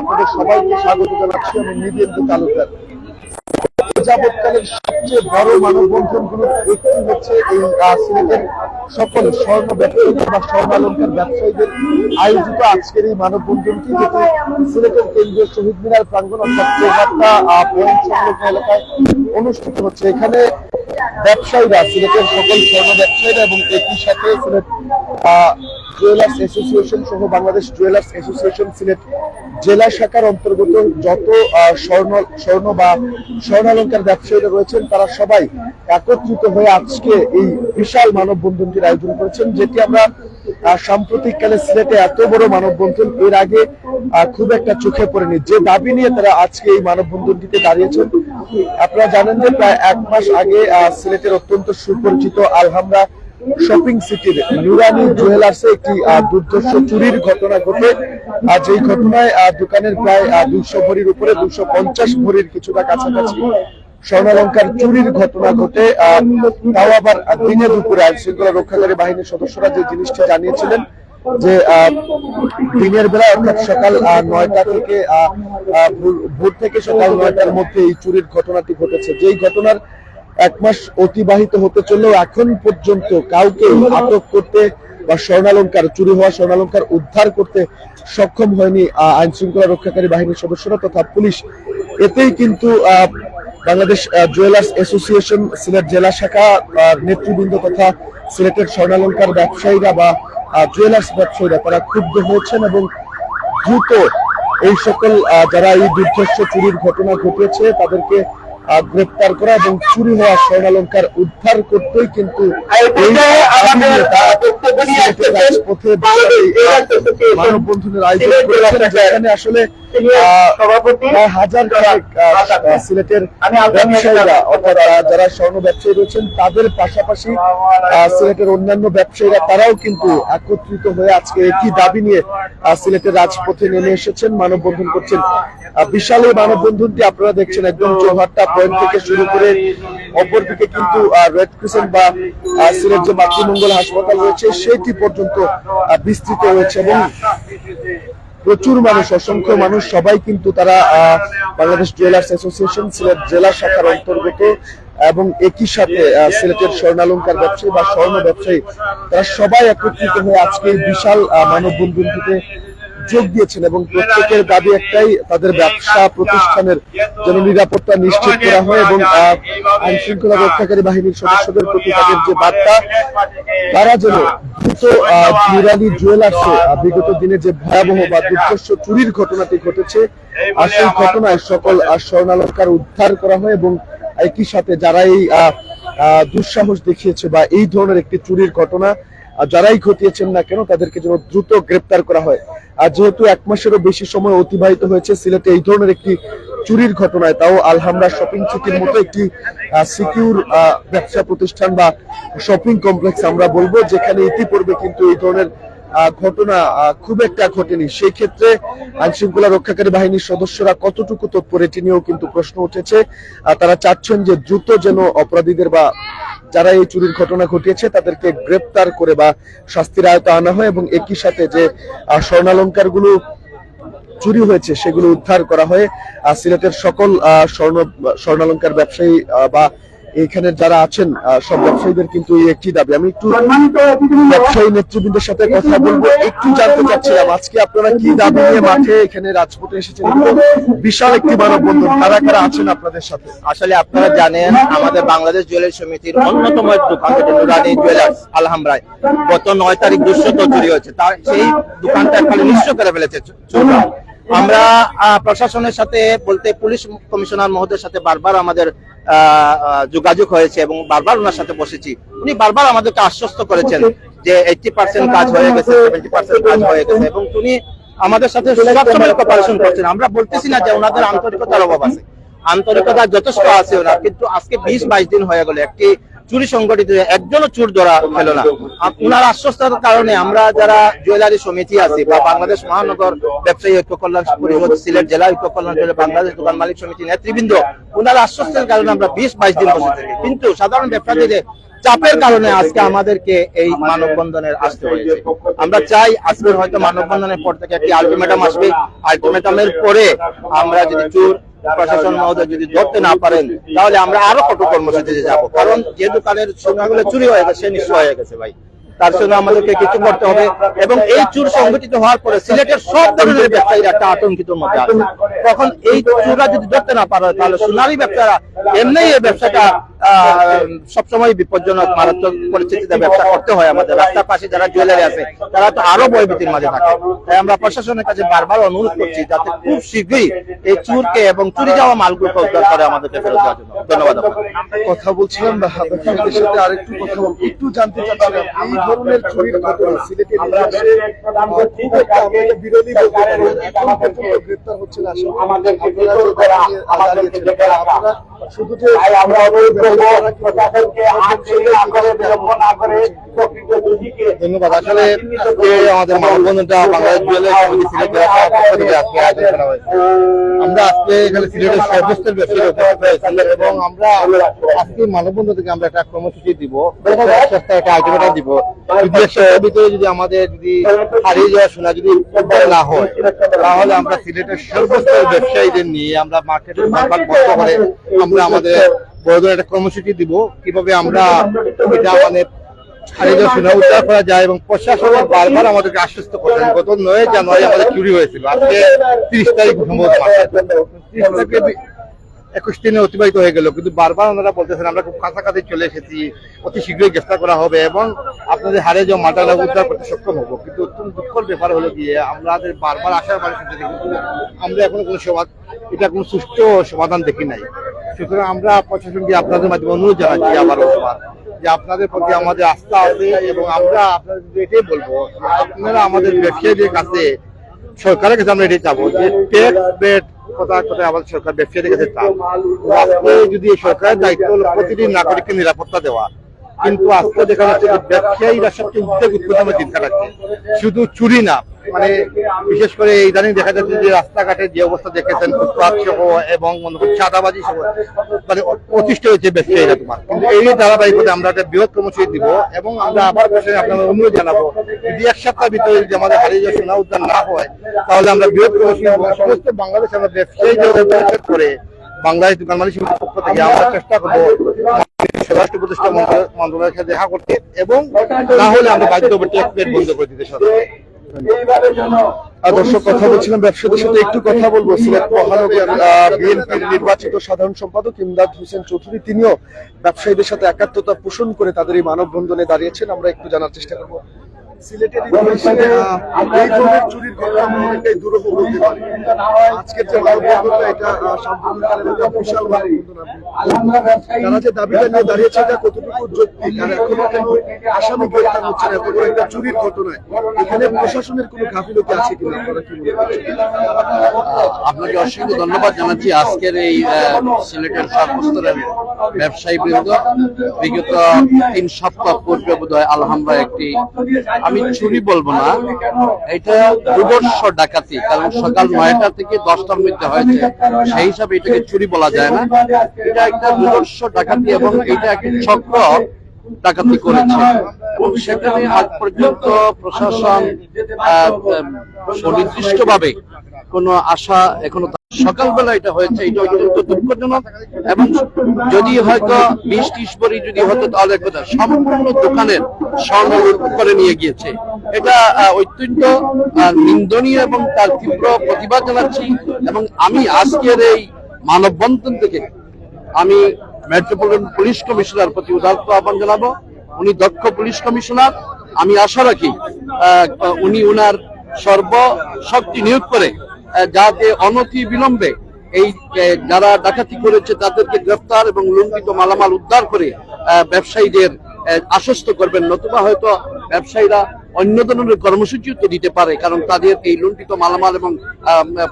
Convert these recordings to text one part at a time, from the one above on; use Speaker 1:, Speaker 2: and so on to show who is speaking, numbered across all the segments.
Speaker 1: আপনাদের স্বাগত সবচেয়ে সিলেটের সকল স্বর্ণ ব্যবসায়ীদের আয়োজিত আজকের এই মানববন্ধনটি, যেটি সিলেটের কেন্দ্রীয় শহীদ মিনার প্রাঙ্গণ অর্থাৎ এলাকায় অনুষ্ঠিত হচ্ছে। এখানে ব্যবসায়ীরা সিলেটের সকল স্বর্ণ ব্যবসায়ীরা এবং একই সাথে সিলেট জুয়েলার্স অ্যাসোসিয়েশন সহ বাংলাদেশ জুয়েলার্স অ্যাসোসিয়েশন সিলেট জেলা শাখার অন্তর্গত যত স্বর্ণ স্বর্ণ বা স্বর্ণালঙ্কার ব্যবসায়ীরা রয়েছেন, তারা সবাই একত্রিত হয়ে আজকে এই বিশাল মানববন্ধনটির আয়োজন করেছেন, যেটি আমরা সাম্প্রতিককালে সিলেটে এত বড় মানববন্ধন, এর আগে খুব একটা চোখে পড়েনি। যে দাবি নিয়ে তারা আজকে এই মানববন্ধনটিতে দাঁড়িয়েছেন আপনারা জানেন যে প্রায় এক মাস আগে সিলেটের অত্যন্ত সুপরিচিত আলহামরা শপিং সিটির নুরানি জুয়েলার্সে একটি দুর্ধর্ষ চুরির ঘটনা ঘটে। আর যেই ঘটনায় দোকানের প্রায় দুইশো ভরির উপরে, দুইশো পঞ্চাশ ভরির কিছুটা কাছাকাছি স্বর্ণালঙ্কার চুরির ঘটনা ঘটে। তাও আবার দিনে দুপুরে আইন শৃঙ্খলা রক্ষাকারী বাহিনীর সদস্যরা যে জিনিসটি জানিয়েছিলেন যে দিনের বেলা, অর্থাৎ সকাল নয়টা থেকে ভোর- থেকে সকাল নয়টার মধ্যে এই চুরির ঘটনাটি ঘটেছে। যেই ঘটনার এক মাস অতিবাহিত হতে চললেও এখন পর্যন্ত কাউকে আটক করতে বা স্বর্ণালঙ্কার, চুরি হওয়া স্বর্ণালঙ্কার উদ্ধার করতে সক্ষম হয়নি আইন শৃঙ্খলা রক্ষাকারী বাহিনীর সদস্যরা তথা পুলিশ। এতেই কিন্তু বাংলাদেশ জুয়েলার্স অ্যাসোসিয়েশন, সিলেট জেলা শাখা নেতৃবৃন্দ তথা সিলেটের স্বর্ণালঙ্কার ব্যবসায়ীরা বা জুয়েলার্স ব্যবসায়ীরা তারা ক্ষুব্ধ হয়েছেন এবং দ্রুত এই সকল যারা এই দুর্ধর্ষ চুরির ঘটনা ঘটেছে তাদেরকে গ্রেপ্তার করা এবং চুরি হওয়া স্বর্ণালঙ্কার উদ্ধার করতেই কিন্তু মানববন্ধনের আয়োজন করেছেন যেখানে আসলে হাজার সিলেটের ব্যবসায়ীরা অর্থাৎ যারা স্বর্ণ ব্যবসায়ী রয়েছেন তাদের পাশাপাশি সিলেটের অন্যান্য ব্যবসায়ীরা তারাও কিন্তু একত্রিত হয়ে আজকে একই দাবি নিয়ে সিলেটের রাজপথে নেমে এসেছেন মানববন্ধন করছেন। বিশাল এই মানববন্ধনটি আপনারা দেখছেন একদম চৌহাট্টা পয়েন্ট থেকে শুরু করে অপরদিকে কিন্তু রেড ক্রিসেন্ট বা সিলেট যে মাতৃমঙ্গল হাসপাতাল রয়েছে সেটি পর্যন্ত বিস্তৃত রয়েছে এবং প্রচুর মানুষ, অসংখ্য মানুষ, সবাই কিন্তু তারা বাংলাদেশ জুয়েলার্স অ্যাসোসিয়েশন, সিলেট জেলা শাখার অন্তর্গত এবং একই সাথে সিলেটের স্বর্ণালঙ্কার ব্যবসায়ী বা স্বর্ণ ব্যবসায়ী, তারা সবাই একত্রিত হয়ে আজকে বিশাল মানব মানববন্ধনটিতে যোগ দিয়েছেন এবং প্রত্যেকের দাবি একটাই তাদের ব্যবসা প্রতিষ্ঠানের যেন নিরাপত্তা নিশ্চিত করা হয় এবং আইন শৃঙ্খলা রক্ষাকারী বাহিনীর সদস্যদের প্রতি তাদের যে বার্তা তারা যেন দ্রুত আহ, জুয়েলার্সে বিগত দিনে যে ভয়াবহ বা দুর্ধর্ষ চুরির ঘটনাটি ঘটেছে আর সেই ঘটনায় সকল স্বর্ণালঙ্কার উদ্ধার করা হয় এবং একই সাথে যারা এই দুঃসাহস দেখিয়েছে বা এই ধরনের একটি চুরির ঘটনা যারাই ঘটিয়েছেন না কেন, তাদেরকে যেন দ্রুত গ্রেপ্তার করা হয়। আর যেহেতু এক মাসেরও বেশি সময় অতিবাহিত হয়েছে, সিলেটে এই ধরনের একটি চুরির ঘটনায়, তাও আলহামরা শপিং সিটির মতো একটি সিকিউর ব্যবসা প্রতিষ্ঠান বা শপিং কমপ্লেক্স আমরা বলব, যেখানে ইতিপূর্বে কিন্তু এই ধরনের ঘটনা খুব একটা ঘটেনি। সেই ক্ষেত্রে আইন শৃঙ্খলা রক্ষাকারী বাহিনীর সদস্যরা কতটুকু তৎপর, এটি নিয়েও কিন্তু প্রশ্ন উঠেছে। তারা চাচ্ছেন যে দ্রুত যেন অপরাধীদের বা যারা এই চুরির ঘটনা ঘটিয়েছে, তাদেরকে গ্রেপ্তার করে বা শাস্তির আয়তা আনা হয় এবং একই সাথে যে স্বর্ণালঙ্কারগুলো চুরি হয়েছে, সেগুলো উদ্ধার করা হয়। সিলেটের সকল স্বর্ণ, স্বর্ণালঙ্কার ব্যবসায়ী বা এখানে যারা আছেন আহ, সব ব্যবসায়ীদের কিন্তু এই একটি দাবি। আমি একটু ব্যবসায়ী নেতৃবৃন্দের সাথে কথা বলব। একটু জানতে চাচ্ছিলাম আজকে আপনারা কি দাবি নিয়ে মাঠে এখানে রাজপথে এসেছেন? বিশাল একটি মানববন্ধন। কারা কারা আছেন আপনাদের সাথে?
Speaker 2: আসলে আপনারা জানেন আমাদের বাংলাদেশ জুয়েলারি সমিতির অন্যতম দোকান যেটা নুরানি জুয়েলার্স আলহামরায় গত নয় তারিখ দুঃশত চুরি হয়েছে। তার সেই দোকানটা খালি নিঃস্ব করে ফেলেছে আমরা আহ, প্রশাসনের সাথে বলতে পুলিশ কমিশনার মহোদয়ের সাথে বারবার আমাদের যোগাযোগ হয়েছে এবং বারবার ওনার সাথে বসেছি। উনি বারবার আমাদেরকে আশ্বস্ত করেছেন যে এইটি পার্সেন্ট কাজ হয়ে গেছে, সেভেন্টি পার্সেন্ট কাজ হয়ে গেছে এবং উনি আমাদের সাথে কপারেশন করছেন। আমরা বলতেছি না যে ওনাদের আন্তরিকতার অভাব আছে। আন্তরিকতা যথেষ্ট আছে ওনার, কিন্তু আজকে বিশ বাইশ দিন হয়ে গেল। একটি চুরি সংগঠিত একজনও চুর ধরা হলো না। ওনার আশ্বস্ততার কারণে আমরা যারা জুয়েলারি সমিতি আছি বা বাংলাদেশ মহানগর ব্যবসায়ী ঐক্য কল্যাণ পরিষদ সিলেট জেলা ঐক্য কল্যাণ পরিষদ, বাংলাদেশ দোকান মালিক সমিতি নেতৃবৃন্দ ওনার আশ্বস্তের কারণে আমরা বিশ বাইশ দিন বসে থাকি। কিন্তু সাধারণ ব্যবসায়ীদের চাপের কারণে আজকে আমাদেরকে এই মানববন্ধনের আসতে হয়েছে। আমরা চাই আজকের হয়তো মানববন্ধনের পর থেকে একটি আলটিমেটাম আসবে। আলটিমেটামের পরে আমরা যদি চোর প্রশাসন মহোদয় যদি ধরতে না পারেন, তাহলে আমরা আরও কঠোর কর্মসূচিতে যাব। কারণ যে দোকানের সোনাগুলো চুরি হয়ে গেছে, সে নিশ্চয় হয়ে গেছে, ভাই। তার জন্য আমাদেরকে কিছু করতে হবে। এবং এই চুর সংগঠিত হওয়ার পরে সিলেটের সব ধরনের ব্যবসায়ীরা একটা আতঙ্কিত মধ্যে আছে। তখন এই চুরা যদি ধরতে না পারে, তাহলে সোনালী ব্যবসারা এমনি এই ব্যবসাটা সবসময় বিপজ্জনক, মারাত্মক পরিস্থিতিতে ব্যবসা করতে হয় আমাদের। রাস্তার পাশে যারা জুয়েলারি আছে, তারা তো আরও ভয়ভীতির মাঝে থাকে। তাই আমরা প্রশাসনের কাছে বারবার অনুরোধ করছি যাতে খুব শীঘ্রই এই চুরকে এবং চুরি যাওয়া মালগুলোকে উদ্ধার করে আমাদেরকে ফেরত দেওয়ার জন্য। ধন্যবাদ
Speaker 1: কথা বলছিলাম আরেকটু কথা বলব। একটু জানতে চাচ্ছিলাম ধরনের ছবির ঘটনা সিলেটের ইতিহাসে খুব একটা আমরা বিরোধী বলতে পারি এখন পর্যন্ত গ্রেপ্তার হচ্ছে না। আসলে
Speaker 3: আমাদেরকে
Speaker 1: আপনারা দাঁড়িয়েছেন। আপনারা শুধু যে
Speaker 3: আমরা অনুরোধ করব প্রশাসনকে আজকে না বিলম্ব না করে
Speaker 2: ধন্যবাদ। আসলে আমাদের মানববন্ধনটা বাংলাদেশ জুয়েলার্স সমিতি পক্ষ থেকে আজকে আয়োজন করা হয়েছে। আমরা আজকে এখানে সিলেটের সর্বস্তর ব্যবসায়ী উপস্থিত হয়েছি এবং আমরা আজকে মানববন্ধন থেকে আমরা একটা কর্মসূচি দিব। এক সপ্তাহে একটা দিব। যদি এক সপ্তাহের ভিতরে যদি আমাদের যদি হারিয়ে যাওয়া শোনা যদি না হয় তাহলে আমরা সিলেটের সর্বস্তর ব্যবসায়ীদের নিয়ে আমরা মার্কেটের ভাগ বন্ধ করে আমরা আমাদের বড় একটা কর্মসূচি দিব, কীভাবে আমরা এটা মানে করা যায় এবং বারবার আমাদেরকে আশ্বস্ত নয় আমাদের চুরি হয়েছিল। আজকে তিরিশ তারিখ একুশ দিনে অতিবাহিত হয়ে গেল। কিন্তু বারবার ওনারা বলতেছেন, আমরা খুব কাছাকাছি চলে এসেছি, অতি শীঘ্রই গ্রেফতার করা হবে এবং আপনাদের হারে যাওয়া মাটালা উদ্ধার করতে সক্ষম হব। কিন্তু অত্যন্ত দুঃখের ব্যাপার হলো গিয়ে, আমাদের বারবার আসার সাথে কিন্তু আমরা এখনও কোনো সমাধান, এটা কোনো সুষ্ঠু সমাধান দেখি নাই। সুতরাং আমরা প্রশাসনকে আপনাদের মাধ্যমে অনুরোধ জানাচ্ছি আবারও সবার যে আপনাদের প্রতি আমাদের আস্থা আছে এবং আমরা আপনাদের এটাই বলব, আপনারা আমাদের ব্যবসায়ীদের কাছে, সরকারের কাছে আমরা এটাই চাবো যে ট্যাক্স বেড কথা কথা আমাদের সরকার যদি দায়িত্ব নাগরিককে নিরাপত্তা দেওয়া। কিন্তু আজকে দেখা যাচ্ছে ব্যবসায়ীরা সবচেয়ে উদ্যোগ চিন্তা রাখছে শুধু চুরি না মানে বিশেষ করে ইদানিং দেখা যাচ্ছে যে রাস্তাঘাটে যে অবস্থা দেখেছেন ফুটপাথ সহ এবং মনে করুন চাঁদাবাজি সহ মানে অতিষ্ঠ হয়েছে ব্যবসায়ীরা তোমার কিন্তু এই ধারাবাহিকতা আমরা একটা বৃহৎ কর্মসূচি দিব এবং আমরা আবার বসে আপনাদের অনুরোধ জানাব, যদি এক সপ্তাহ ভিতরে যদি আমাদের হারিয়ে যাওয়া সোনা উদ্ধার না হয়, তাহলে আমরা বৃহৎ কর্মসূচি দিব। সমস্ত বাংলাদেশে আমরা ব্যবসায়ী করে বাংলাদেশ দোকান মালিক পক্ষ থেকে আমরা চেষ্টা করব স্বরাষ্ট্র মন্ত্রণালয়- মন্ত্রণালয়ের সাথে দেখা করতে এবং না হলে আমরা বাধ্য বন্ধ করে দিতে সরকার
Speaker 1: দর্শক কথা বলছিলাম ব্যবসায়ীদের সাথে একটু কথা বলব। সিলেট মহানগর বিএনপির নির্বাচিত সাধারণ সম্পাদক ইমদাদ হোসেন চৌধুরী তিনিও ব্যবসায়ীদের সাথে একাত্মতা পোষণ করে তাদের এই মানববন্ধনে দাঁড়িয়েছেন। আমরা একটু জানার চেষ্টা করব। সিলেটের এই চুরির ঘটনা পারি। আজকের যে এটা বিশাল তারা যে দাঁড়িয়েছে, এটা কতটুকু যৌক্তিক? আর এখনও কেন আসামি হচ্ছে না? চুরির ঘটনায় এখানে প্রশাসনের কোনো গাফিলতি আছে কিনা?
Speaker 4: আপনাকে অসংখ্য ধন্যবাদ জানাচ্ছি। আজকের এই সিলেটের সর্বস্তরের ব্যবসায়ী বৃন্দ। বিগত তিন সপ্তাহ পূর্বে বোধ হয় আলহামরা একটি আমি চুরি বলব না। এটা দুবর্ষ ডাকাতি কারণ সকাল নয়টা থেকে দশটার মধ্যে হয়েছে। সেই হিসাবে এটাকে চুরি বলা যায় না। এটা একটা দুবর্ষ ডাকাতি এবং এটা একটা চক্র ডাকাতি করেছে। সেখানে আজ পর্যন্ত প্রশাসন সুনির্দিষ্টভাবে কোনো আশা এখনও সকালবেলা এটা হয়েছে, এটা অত্যন্ত দুঃখজনক এবং যদি হয়তো বিশ ত্রিশ বড়ি যদি হতো তাহলে কথা সম্পূর্ণ দোকানের স্বর্ণ করে নিয়ে গিয়েছে। এটা অত্যন্ত নিন্দনীয় এবং তার তীব্র প্রতিবাদ জানাচ্ছি এবং আমি আজকের এই মানববন্ধন থেকে আমি মেট্রোপলিটন পুলিশ কমিশনার প্রতি উদার্ত আহ্বান জানাব। উনি দক্ষ পুলিশ কমিশনার। আমি আশা রাখি উনি উনার সর্বশক্তি নিয়োগ করে যাতে অনতি বিলম্বে এই যারা ডাকাতি করেছে তাদেরকে গ্রেফতার এবং লুণ্ঠিত মালামাল উদ্ধার করে ব্যবসায়ীদের আশ্বস্ত করবেন, নতুবা হয়তো ব্যবসায়ীরা অন্য ধরনের কর্মসূচিও তো দিতে পারে, কারণ তাদের এই লুণ্ঠিত মালামাল এবং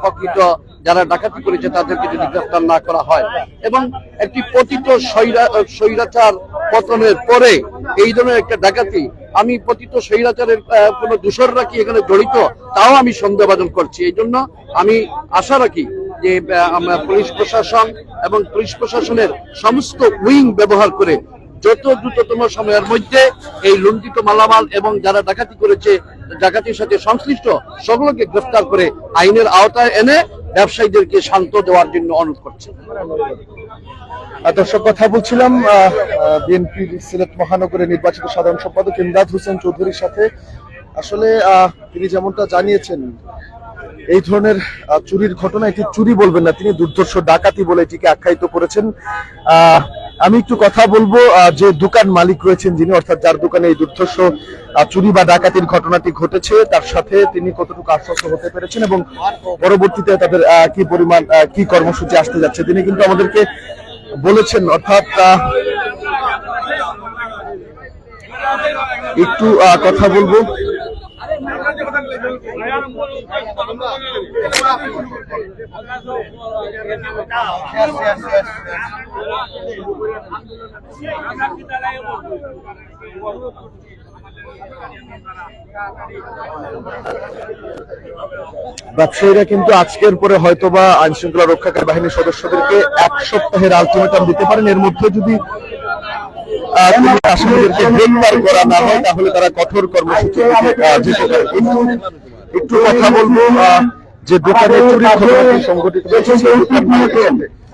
Speaker 4: প্রকৃত যারা ডাকাতি করেছে তাদেরকে যদি গ্রেফতার না করা হয়। এবং একটি পতিত স্বৈরাচার পতনের পরে এই ধরনের একটা ডাকাতি, আমি পতিত স্বৈরাচারের কোনো দূষররা কি এখানে জড়িত? তাও আমি সন্দেহভাজন করছি। এই জন্য আমি আশা রাখি যে আমরা পুলিশ প্রশাসন এবং পুলিশ প্রশাসনের সমস্ত উইং ব্যবহার করে যত দ্রুততম সময়ের মধ্যে এই লুণ্ঠিত মালামাল এবং যারা ডাকাতি করেছে, ডাকাতির সাথে সংশ্লিষ্ট সকলকে গ্রেফতার করে আইনের আওতায় এনে ব্যবসায়ীদেরকে শান্ত দেওয়ার জন্য অনুরোধ করছে।
Speaker 1: দর্শক, কথা বলছিলাম বিএনপি সিলেট মহানগরের নির্বাচিত সাধারণ সম্পাদক ইমদাদ হোসেন চৌধুরীর সাথে। আসলে তিনি যেমনটা জানিয়েছেন এই ধরনের চুরির ঘটনা, এটি চুরি বলবেন না তিনি, দুর্ধর্ষ ডাকাতি বলে এটিকে আখ্যায়িত করেছেন। আমি একটু কথা বলব যে দোকান মালিক রয়েছেন যিনি, অর্থাৎ যার দোকানে এই দুর্ধর্ষ চুরি বা ডাকাতির ঘটনাটি ঘটেছে, তার সাথে তিনি কতটুকু আশ্বস্ত হতে পেরেছেন এবং পরবর্তীতে তাদের কি পরিমাণ কি কর্মসূচি আসতে যাচ্ছে। তিনি কিন্তু আমাদেরকে বলেছেন, অর্থাৎ একটু কথা বলব। ব্যবসায়ীরা কিন্তু আজকের পরে হয়তোবা আইন শৃঙ্খলা রক্ষাকারী বাহিনীর সদস্যদেরকে এক সপ্তাহের আলটিমেটাম দিতে পারেন। এর মধ্যে যদি কোনো আসামিদেরকে গ্রেপ্তার করা না হয়, তাহলে তারা কঠোর কর্মসূচি যেতে পারে। একটু- কথা বলব যে দোকানে চুরি ঘটনাটি সংঘটিত হয়েছে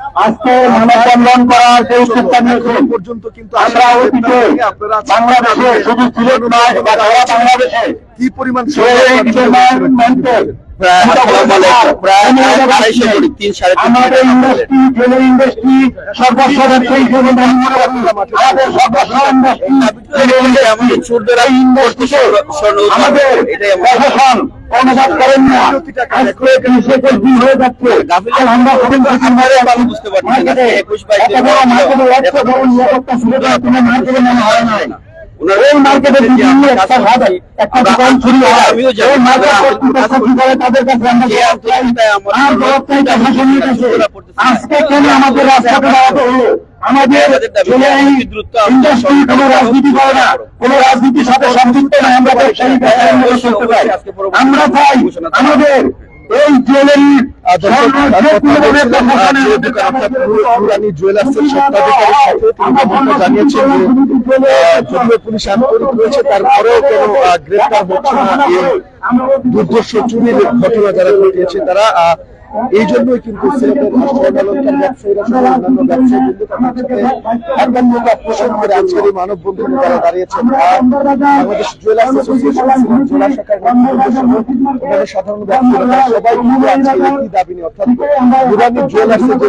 Speaker 1: সেই
Speaker 3: আজকে মানববন্ধন করার যে উদ্যোগটা নিয়েছেন
Speaker 1: পর্যন্ত কিন্তু
Speaker 3: আমরা অতীতে বাংলাদেশে শুধু সিলেট নয় বা সারা বাংলাদেশে
Speaker 1: কি পরিমাণ
Speaker 3: আমাদের ইন্ডাস্ট্রি জেলে ইন্ডাস্ট্রি সর্বস্ব ব্যবসায়ী মনে করি আমাদের সর্বস্ব ইন্ডাস্ট্রি জেলে আমাদের প্রশাসন অনুবাদ করেন না। আজকে কৃষকের দিন হয়ে যাচ্ছে। আমরা কিছু মারে
Speaker 2: ভালো বুঝতে পারছি না।
Speaker 3: মার্কেটে
Speaker 2: একুশ বাইশ
Speaker 3: এত বড় মার্কেটে একটা বড় নিরাপত্তা সুবিধা কোনো মার্কেটে মনে হয় নাই। আজকে কেন আমাদের দাঁড়াতে হলো? আমাদের কোনো রাজনীতি করে না। কোনো রাজনীতির সাথে সম্পৃক্ত না। আমরা আমরা চাই আমাদের এই জুয়েলারি
Speaker 1: যদিও পুলিশ আন্তরিক রয়েছে তারপরেও কেন হচ্ছে না। চুরির ঘটনা যারা ঘটিয়েছে তারা আহ, এই জন্যই কিন্তু সিলেটের স্বর্ণালঙ্কার ব্যবসায়ীরা সহ অন্যান্য ব্যবসায়ী কিন্তু তাদের সাথে একাত্মতা পোষণ করে আজকের এই মানববন্ধনে তারা দাঁড়িয়েছেন বাংলাদেশ জুয়েলার্স অ্যাসোসিয়েশন জেলা শাখার অন্যান্য সাধারণ ব্যবসায়ীরা সবাই কিন্তু আজকে একই দাবি নিয়ে অর্থাৎ নুরানি জুয়েলার্সের যে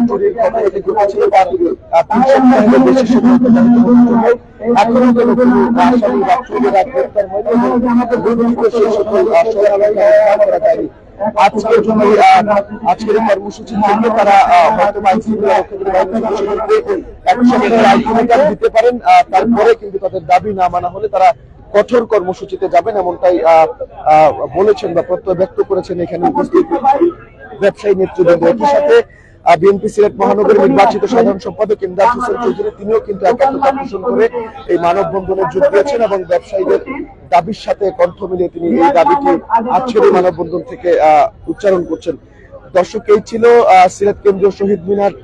Speaker 1: চুরির ঘটনাটি ঘটেছিল তার তিন সপ্তাহের বেশি সময় এখনও কেন কোনো আসামি বা চোরেরা গ্রেপ্তার হয়নি এবং সেই সকল আহ, আজকের জন্য আজকের কর্মসূচি থেকে তারা হয়তো আইন শৃঙ্খলা রক্ষাকারী বাহিনীর সদস্যদেরকে এক সপ্তাহের আলটিমেটাম দিতে পারেন তারপরে কিন্তু তাদের দাবি না মানা হলে তারা কঠোর কর্মসূচিতে যাবেন এমনটাই বলেছেন বা প্রত্যয় ব্যক্ত করেছেন এখানে উপস্থিত ব্যবসায়ী নেতৃবৃন্দ। একই সাথে বিএনপি সিলেট মহানগরের নির্বাচিত সাধারণ সম্পাদক ইমদাদ হোসেন চৌধুরী, তিনিও কিন্তু একাত্মতা পোষণ করে এই মানববন্ধনে যোগ দিয়েছেন এবং ব্যবসায়ীদের দাবির সাথে কণ্ঠ মিলিয়ে তিনি এই দাবিটি আজকের মানববন্ধন থেকে উচ্চারণ করছেন। দর্শক, এই ছিল সিলেট কেন্দ্রীয় শহীদ মিনার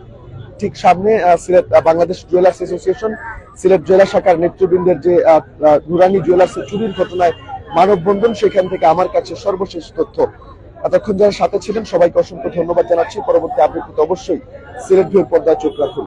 Speaker 1: ঠিক সামনে সিলেট বাংলাদেশ জুয়েলার্স অ্যাসোসিয়েশন। সিলেট জেলা শাখার নেতৃবৃন্দের যে নুরানি জুয়েলার্সের চুরির ঘটনায় মানববন্ধন, সেখান থেকে আমার কাছে সর্বশেষ তথ্য। এতক্ষণ যারা সাথে ছিলেন, সবাইকে অসংখ্য ধন্যবাদ জানাচ্ছি। পরবর্তী পেতে অবশ্যই সিলেট ভিউ পর্দায় চোখ রাখুন।